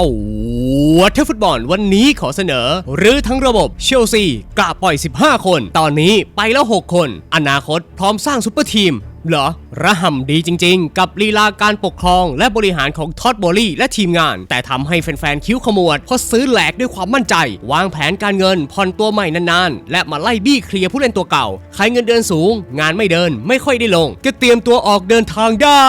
ตัวเทฟุตบอลวันนี้ขอเสนอ หรือทั้งระบบเชลซีกะปล่อย 15 คน ตอนนี้ไปแล้ว 6 คน อนาคตพร้อมสร้างซุปเปอร์ทีมเหรอ ระห่ำดีจริงๆ กับลีลาการปกครองและบริหารของท็อดบอลลี่และทีมงาน แต่ทำให้แฟนๆ คิ้วขมวดเพราะซื้อแหลกด้วยความมั่นใจ วางแผนการเงินผ่อนตัวใหม่นานๆ และมาไล่บี้เคลียร์ผู้เล่นตัวเก่า ใครเงินเดือนสูง งานไม่เดินไม่ค่อยได้ลง ก็เตรียมตัวออกเดินทางได้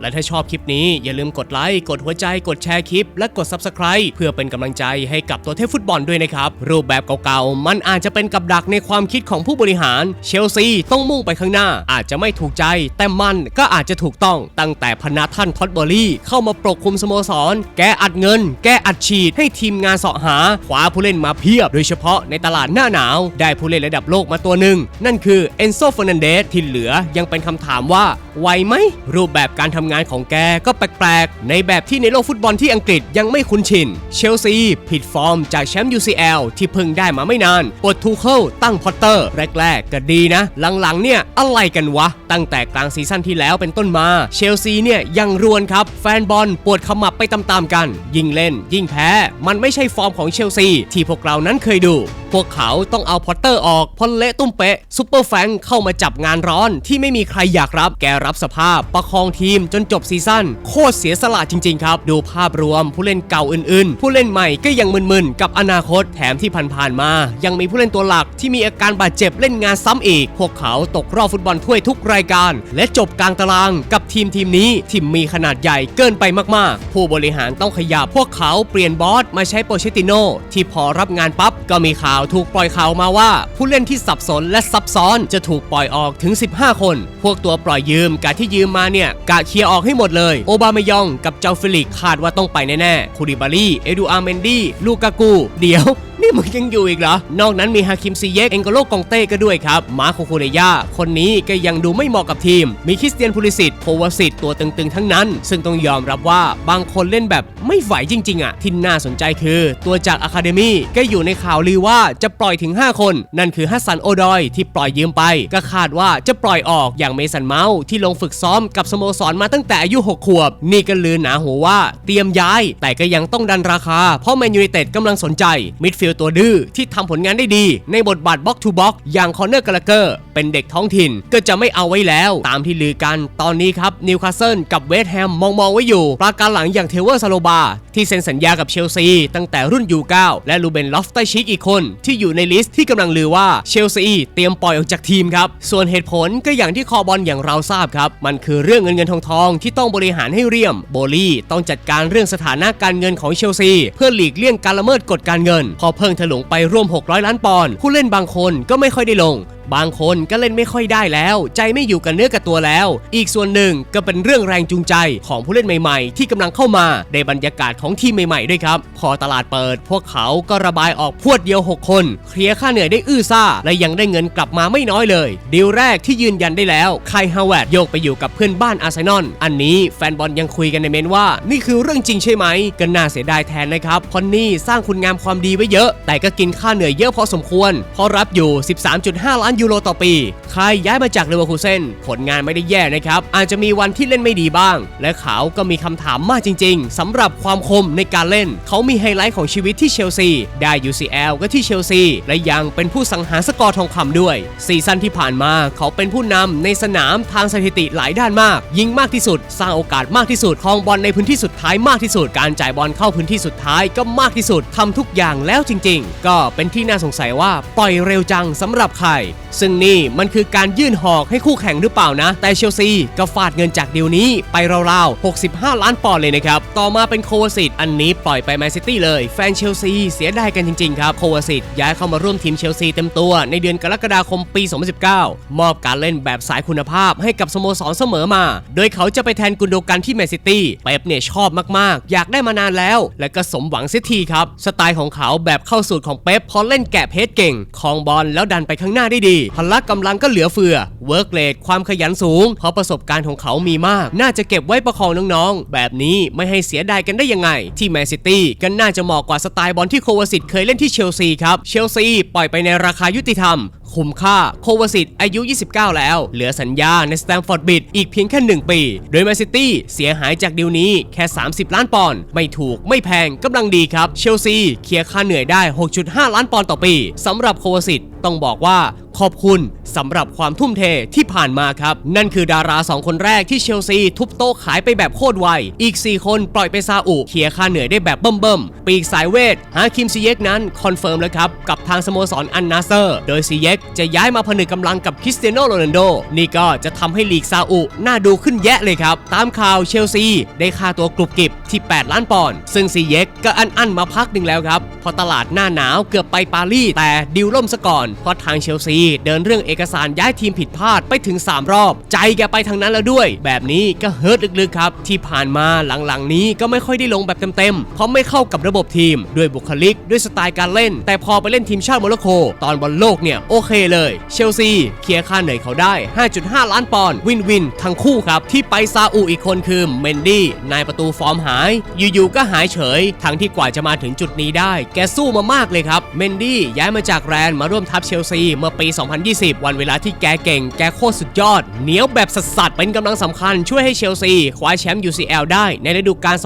และถ้าชอบคลิปนี้อย่าลืมกดไลค์กดหัวใจกดแชร์คลิป และกด Subscribe เพื่อเป็นกำลังใจให้กับตัวเทพฟุตบอลด้วยนะครับ รูปแบบเก่าๆ มันอาจจะเป็นกับดักในความคิดของผู้บริหาร เชลซีต้องมุ่งไปข้างหน้า อาจจะไม่ถูกใจ แต่มันก็อาจจะถูกต้องตั้งแต่พนักท่านท็อตเบอรี่ เข้ามาปกคุมสโมสร แกอัดเงิน แกอัดฉีดให้ทีมงานเสาะหาคว้าผู้เล่นมาเพียบ โดยเฉพาะในตลาดหน้าหนาว ได้ผู้เล่นระดับโลกมาตัวหนึ่งนั่นคือเอนโซฟอนันเดสที่เหลือยังเป็นคำถามว่าไหวไหมรูปแบบการทำงานของแกก็แปลกๆ ในแบบที่ในโลกฟุตบอลที่อังกฤษยังไม่คุ้นชิน เชลซีผิดฟอร์มจากแชมป์ UCL ที่เพิ่งได้มาไม่นานปลดทูเคิลตั้งพอตเตอร์ แรกๆ ก็ดีนะ หลังๆ เนี่ย อะไรกันวะ ตั้งแต่กลางซีซั่นที่แล้วเป็นต้นมา เชลซีเนี่ยยังรวนครับ แฟนบอลปวดขมับไปตามๆกัน ยิ่งเล่น ยิ่งแพ้ มันไม่ใช่ฟอร์มของเชลซีที่พวกเรานั้นเคยดู พวกเขาต้องเอาพอตเตอร์ออกพราะเละตุ้มเปะซุปเปอร์แฟงเข้ามาจับงานร้อนที่ไม่มีใครอยากรับ แกรับสภาพ ประคองทีมจนจบซีซั่นโคตรเสียสละจริงๆครับ ดูภาพรวมผู้เล่นเก่าอื่นๆ ผู้เล่นใหม่ก็ยังมึนๆ กับอนาคตแถมที่ผ่านๆมา ยังมีผู้เล่นตัวหลักที่มีอาการบาดเจ็บเล่นงานซ้ำอีก พวกเขาตกรอบฟุตบอลถ้วยทุกรายการ และจบกลางตารางกับทีมทีมนี้ที่มีขนาดใหญ่เกินไปมากๆ ผู้บริหารต้องขยับพวกเขาเปลี่ยนบอสมาใช้โปเชติโนที่พอรับงานปั๊บก็มีข่าวถูกปล่อยข่าวมาว่า ผู้เล่นที่สับสนและซับซ้อนจะถูกปล่อยออกถึง 15 คน พวกตัวปล่อยยืมกะที่ยืมมาเนี่ย กะเคลียร์ออกให้หมดเลย โอบามายองกับเจ้าฟิลิกคาดว่าต้องไปแน่ๆคูริบารีเอดูอาร์เมนดี้ลูกากู เดี๋ยว นี่มึงยังอยู่อีกเหรอ นอกนั้นมีฮาคิมซีเยกเองโกโลกองเต้ก็ด้วยครับ มาโคโคเรยาคนนี้ก็ยังดูไม่เหมาะกับทีม มีคริสเตียนพูลิสิตโควาสิตตัวตึงๆทั้งนั้น ซึ่งต้องยอมรับว่าบางคนเล่นแบบไม่ไหวจริงๆอะที่น่าสนใจคือ ตัวจากอะคาเดมี่ก็อยู่ในข่าวลือว่าจะปล่อยถึง 5 คน นั่นคือฮัสซันโอดอยที่ปล่อยยืมไป ก็คาดว่าจะปล่อยออกอย่างเมสันเมาส์ที่ลงฝึกซ้อมกับสโมสรมาตั้งแต่อายุ6ขวบ นี่ก็ลือหนาหูว่าเตรียมย้าย แต่ก็ยังต้องดันราคา เพราะแมนยูไนเต็ดกำลังสนใจมิดฟิลด์ตัวดื้อที่ทำผลงานได้ดี ในบทบาทบ็อกทูบ็อกอย่างคอนเนอร์กาลเกอร์เป็นเด็กท้องถิ่นก็จะไม่เอาไว้แล้วตามที่ลือกัน ตอนนี้ครับนิวคาสเซิลกับเวสต์แฮมมองมองไว้อยู่ ปราการหลังอย่างเทเวอร์ซาโลบา ที่เซ็นสัญญากับเชลซี ตั้งแต่รุ่นยู9และลูเบนลอฟไตชิกอีกคน ที่อยู่ในลิสต์ที่กำลังลือว่าเชลซีเตรียมปล่อยออกจากทีมครับ ส่วนเหตุผลก็อย่างที่คอบอลอย่างเราทราบครับ มันคือเรื่องเงินเงินทองทองที่ต้องบริหารให้เรียม โบลี่ต้องจัดการเรื่องสถานะการเงินของเชลซี เพื่อหลีกเลี่ยงการละเมิดกฎการเงิน พอเพิ่งถลุงไปร่วม 600 ล้านปอนด์ผู้เล่นบางคนก็ไม่ค่อยได้ลง บางคนก็เล่นไม่ค่อยได้แล้ว ใจไม่อยู่กับเนื้อกับตัวแล้ว อีกส่วนหนึ่งก็เป็นเรื่องแรงจูงใจของผู้เล่นใหม่ๆ ที่กำลังเข้ามาในบรรยากาศของทีมใหม่ๆด้วยครับ พอตลาดเปิด พวกเขาก็ระบายออกพวดเดียว 6 คน เคลียร์ค่าเหนื่อยได้อื้อซ่า และยังได้เงินกลับมาไม่น้อยเลย ดีลแรกที่ยืนยันได้แล้วไคฮาวเวร์ดโยกไปอยู่กับเพื่อนบ้านอาร์เซนอลอันนี้แฟนบอลยังคุยกันในเมนว่า นี่คือเรื่องจริงใช่ไหมก็น่าเสียดายแทนนะครับพราะนี่สร้างคุณงามความดีไว้เยอะ แต่ก็กินค่าเหนื่อยเยอะพอสมควรเพราะรับอยู่ 13.5 ล้านยูโรต่อปีครย้ายมาจากเลเวอร์คูเซนผลงานไม่ได้แย่นะครับ อาจจะมีวันที่เล่นไม่ดีบ้าง และเขาก็มีคำถามมากจริง ๆสำหรับความคมในการเล่น เขามีไฮไลท์ของชีวิตที่เชลซี ได้ UCL ก็ที่เชลซี และยังเป็นผู้สังหารสกอร์ทองคำด้วย ซีซั่นที่ผ่านมาเขาเป็นผู้นำในสนามทางสถิติหลายด้านมาก ยิงมากที่สุด สร้างโอกาสมากที่สุดครองบอลในพื้นที่สุดท้ายมากที่สุด การจ่ายบอลเข้าพื้นที่สุดท้ายก็มากที่สุดทำทุกอย่างแล้วจริง ๆ ก็เป็นที่น่าสงสัยว่าปล่อยเร็วจังสำหรับใคร ซึ่งนี่มันคือการยื่นหอกให้คู่แข่งหรือเปล่านะ แต่เชลซีก็ฟาดเงินจากเดีลนี้ไปราวๆ 65 ล้านปอนด์เลยนะครับ ต่อมาเป็นโควาสิตอันนี้ปล่อยไปแมนซิตี้เลย แฟนเชลซีเสียดายกันจริงๆครับ โควาสิตย้ายเข้ามาร่วมทีมเชลซีเต็มตัวในเดือนกรกฎาคมปี 2019 มอบการเล่นแบบสายคุณภาพให้กับสโมสรเสมอมา โดยเขาจะไปแทนกุนโดกันที่แมนซิตี้เป๊ปเนี่ยชอบมากๆ อยากได้มานานแล้ว และก็สมหวังเสียทีครับ สไตล์ของเขาแบบเข้าสูตรของเป๊ปพอเล่นแกะเพชรเก่งคลองบอลแล้วดันไปข้างหน้าได้ดีพละกำลังก็เหลือเฟือเวิร์กเลดความขยันสูง เพราะประสบการณ์ของเขามีมาก น่าจะเก็บไว้ประคองน้องๆ แบบนี้ไม่ให้เสียดายกันได้ยังไง ที่แมนซิตี้ก็น่าจะเหมาะกว่าสไตล์บอลที่โควาสิตเคยเล่นที่เชลซีครับเชลซีปล่อยไปในราคายุติธรรม คุ้มค่า โควาสิตอายุ 29 แล้ว เหลือสัญญาในสแตมฟอร์ดบิดอีกเพียงแค่ 1 ปี โดยแมนซิตี้เสียหายจากดีลนี้แค่ 30 ล้านปอนด์ไม่ถูกไม่แพงกำลังดีครับ เชลซีเคลียร์ค่าเหนื่อยได้ 6.5 ล้านปอนด์ต่อปีสำหรับโควาสิตต้องบอกว่าขอบคุณสำหรับความทุ่มเทที่ผ่านมาครับ นั่นคือดารา 2 คนแรกที่เชลซีทุบโต๊ะขายไปแบบโคตรไว อีก 4 คนปล่อยไปซาอุเคลียร์ค่าเหนื่อยได้แบบเบิ่มๆ ปีกสายเวทฮาคิมซีเยกนั้นคอนเฟิร์มแล้วครับ กับทางสโมสรอันนาเซอร์ โดยซีเยกจะย้ายมาผนึกกำลังกับคริสเตียโนโรนัลโด นี่ก็จะทำให้ลีกซาอุน่าดูขึ้นแยะเลยครับ ตามข่าวเชลซี ได้ค่าตัวกรุบกริบที่ 8 ล้านปอนด์ซึ่งซีเยกก็อันอันมาพักหนึ่งแล้วครับพอตลาดหน้าหนาวเกือบไปปารีสแต่ดิวล่มซะก่อนเพราะทางเชลซีเดินเรื่องเอกสารย้ายทีมผิดพลาดไปถึง 3 รอบ ใจแกไปทางนั้นแล้วด้วย แบบนี้ก็เฮิร์ตลึกๆครับที่ผ่านมาหลังๆนี้ก็ไม่ค่อยได้ลงแบบเต็มๆเพราะไม่เข้ากับระบบทีม ด้วยบุคลิกด้วยสไตล์การเล่น แต่พอไปเล่นทีมชาติโมร็อกโกตอนบอลโลกเนี่ยโอเคเลย เชลซีเคลียร์ค่าเหนื่อยเขาได้ 5.5 ล้านปอนด์วินวินทั้งคู่ครับ ที่ไปซาอุอีกคนคือเมนดี้นายประตูฟอร์มหาย อยู่ๆก็หายเฉย ทั้งที่กว่าจะมาถึงจุดนี้ได้ แกสู้มามากเลยครับ เมนดี้ย้ายมาจากแรนมาร่วมทัพเชลซีเมื่อปี 2020 วันเวลาที่แกเก่ง แกโคตรสุดยอด เหนียวแบบสัสๆเป็นกำลังสำคัญช่วยให้เชลซีคว้าแชมป์ UCL ได้ในฤดูกาล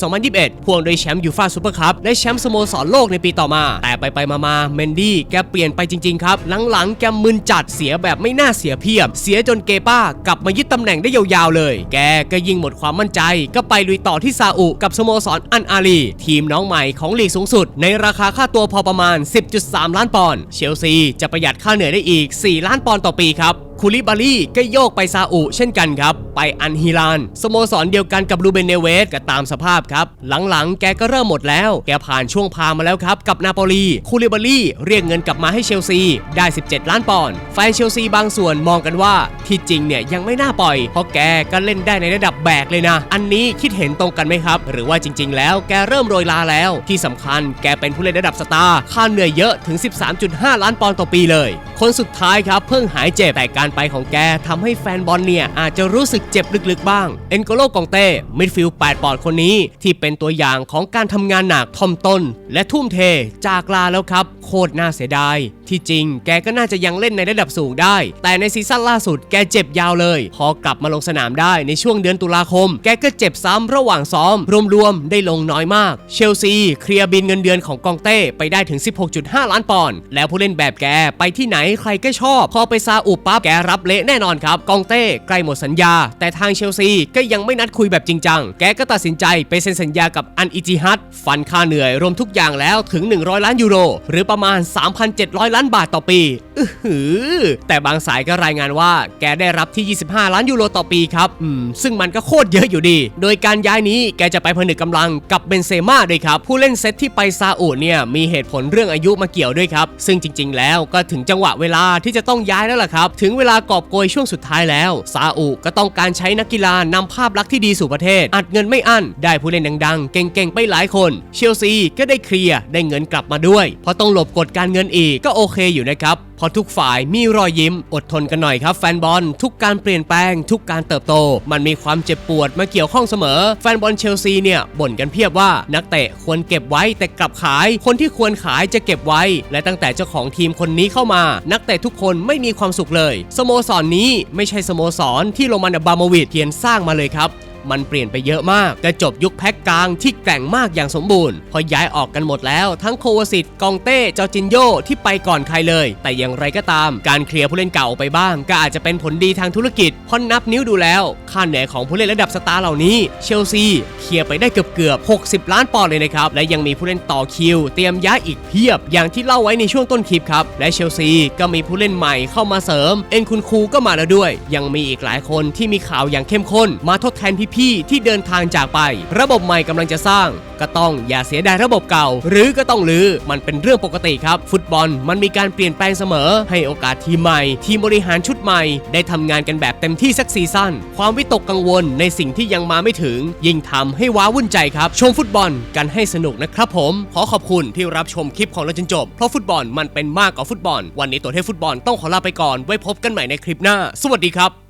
2020-2021 พ่วงโดยแชมป์ยูฟ่าซูเปอร์คัพและแชมป์สโมสรโลกในปีต่อมา แต่ไปๆมาๆเมนดี้แกเปลี่ยนไปจริงๆครับหลังๆ แกมึนจัดเสียแบบไม่น่าเสียเพียบ เสียจนเกป้ากลับมายึดตำแหน่งได้ยาวๆเลย แกก็ยิ่งหมดความมั่นใจ ก็ไปลุยต่อที่ซาอุกับสโมสรอันอาลี ทีมน้องใหม่ของลีกสูงสุด ในราคาค่าตัวพอประมาณ 10.3 ล้านปอนด์เชลซีจะประหยัดค่าเหนื่อยได้อีก 4 ล้านปอนด์ต่อปีครับ คูลิบาลีก็โยกไปซาอุเช่นกันครับ ไปอันฮิลาน สโมสรเดียวกันกับลูเบนเนเวสก็ตามสภาพครับ หลังๆ แกก็เริ่มหมดแล้ว แกผ่านช่วงพามาแล้วครับ กับนาโปลีคูลิบาลีเรียกเงินกลับมาให้เชลซีได้ 17 ล้านปอนด์แฟนเชลซีบางส่วนมองกันว่าที่จริงเนี่ยยังไม่น่าปล่อย เพราะแกก็เล่นได้ในระดับแบกเลยนะ อันนี้คิดเห็นตรงกันไหมครับ หรือว่าจริง ๆ แล้วแกเริ่มโรยลาแล้ว ที่สำคัญแกเป็นผู้เล่นระดับสตาร์ค่าเหนื่อยเยอะถึง 13.5 ล้านปอนด์ต่อปีเลย คนสุดท้ายครับเพิ่งหายเจ็บแต่การไปของแกทำให้แฟนบอลเนี่ย อาจจะรู้สึกเจ็บลึกๆบ้าง เอ็นโกโลกองเต้มิดฟิลด์8ปอนด์คนนี้ ที่เป็นตัวอย่างของการทำงานหนักทอมต้น และทุ่มเทจากลาแล้วครับ โคตรน่าเสียดาย ที่จริงแกก็น่าจะยังเล่นในระดับสูงได้ แต่ในซีซั่นล่าสุดแกเจ็บยาวเลย พอกลับมาลงสนามได้ในช่วงเดือนตุลาคม แกก็เจ็บซ้ำระหว่างซ้อม รวมๆได้ลงน้อยมาก เชลซีเคลียร์บินเงินเดือนของกองเต้ไปได้ถึง 16.5 ล้านปอนด์แล้วผู้เล่นแบบแกไปที่ไหนใครก็ชอบ พอไปซาอุปั๊บแกรับเละแน่นอนครับกองเต้ใกล้หมดสัญญา แต่ทางเชลซีก็ยังไม่นัดคุยแบบจริงจัง แกก็ตัดสินใจไปเซ็นสัญญากับอันอิจิฮัดฟันค่าเหนื่อยรวมทุกอย่างแล้วถึง 100 ล้านยูโร หรือประมาณ 3,700 ล้านบาทต่อปีอือหือแต่บางสายก็รายงานว่า แกได้รับที่ 25 ล้านยูโรต่อปีครับอืมซึ่งมันก็โคตรเยอะอยู่ดี โดยการย้ายนี้แกจะไปผนึกกำลังกับเบนเซม่าด้วยครับ ผู้เล่นเซตที่ไปซาอุเนี่ยมีเหตุผลเรื่องอายุมาเกี่ยวด้วยครับ ซึ่งจริง ๆ แล้วก็ถึงจังหวะเวลาที่จะต้องย้ายแล้วล่ะครับ ถึงเวลากอบโกยช่วงสุดท้ายแล้ว ซาอุก็ต้องการใช้นักกีฬานำภาพลักษณ์ที่ดีสู่ประเทศ อัดเงินไม่อั้น ได้ผู้เล่นดังๆ เก่งๆ ไปหลายคน เชลซีก็ได้เคลียร์ได้เงินกลับมาด้วย เพราะต้องหลบกฎการเงินอีกก็โอเคอยู่นะครับ เพราะทุกฝ่ายมีรอยยิ้ม อดทนกันหน่อยครับแฟนบอลทุกการเปลี่ยนแปลง ทุกการเติบโต มันมีความเจ็บปวดมาเกี่ยวข้องเสมอ แฟนบอลเชลซีเนี่ยบ่นกันเพียบว่านักเตะควรเก็บไว้แต่กลับขาย คนที่ควรขายจะเก็บไว้ และตั้งแต่เจ้าของทีมคนนี้เข้ามา นักเตะทุกคนไม่มีความสุขเลย สโมสรนนี้ไม่ใช่สโมสรที่โรมันอับบราโมวิชเพียนสร้างมาเลยครับ มันเปลี่ยนไปเยอะมากแต่จบยุคแพ็กกลางที่แกร่งมากอย่างสมบูรณ์ พอย้ายออกกันหมดแล้ว ทั้งโควาสิตกองเต้จอร์จินโยที่ไปก่อนใครเลย แต่อย่างไรก็ตาม การเคลียร์ผู้เล่นเก่าไปบ้าง ก็อาจจะเป็นผลดีทางธุรกิจเพราะนับนิ้วดูแล้ว ค่าเหนื่อยของผู้เล่นระดับสตาร์เหล่านี้ เชลซีเคลียร์ไปได้เกือบเกือบ 60 ล้านปอนด์เลยนะครับ และยังมีผู้เล่นต่อคิว เตรียมย้ายอีกเพียบ อย่างที่เล่าไว้ในช่วงต้นคลิปครับ และเชลซีก็มีผู้เล่นใหม่เข้ามาเสริม เอ็นคุณครูก็มาแล้วด้วย ยังมีอีกหลายคนที่มีข่าวอย่างเข้มข้นมาทดแทนพี่ๆที่เดินทางจากไป ระบบใหม่กำลังจะสร้าง ก็ต้องอย่าเสียดายระบบเก่า หรือก็ต้องลือมันเป็นเรื่องปกติครับ ฟุตบอลมันมีการเปลี่ยนแปลงเสมอ ให้โอกาสทีมใหม่ ทีมบริหารชุดใหม่ ได้ทำงานกันแบบเต็มที่สักซีซั่นความวิตกกังวลในสิ่งที่ยังมาไม่ถึง ยิ่งทำให้ว้าวุ่นใจครับชมฟุตบอลกันให้สนุกนะครับผม ขอขอบคุณที่รับชมคลิปของเราจนจบเพราะฟุตบอลมันเป็นมากกว่าฟุตบอล วันนี้ตัวเทพฟุตบอลต้องขอลาไปก่อนไว้พบกันใหม่ในคลิปหน้า สวัสดีครับ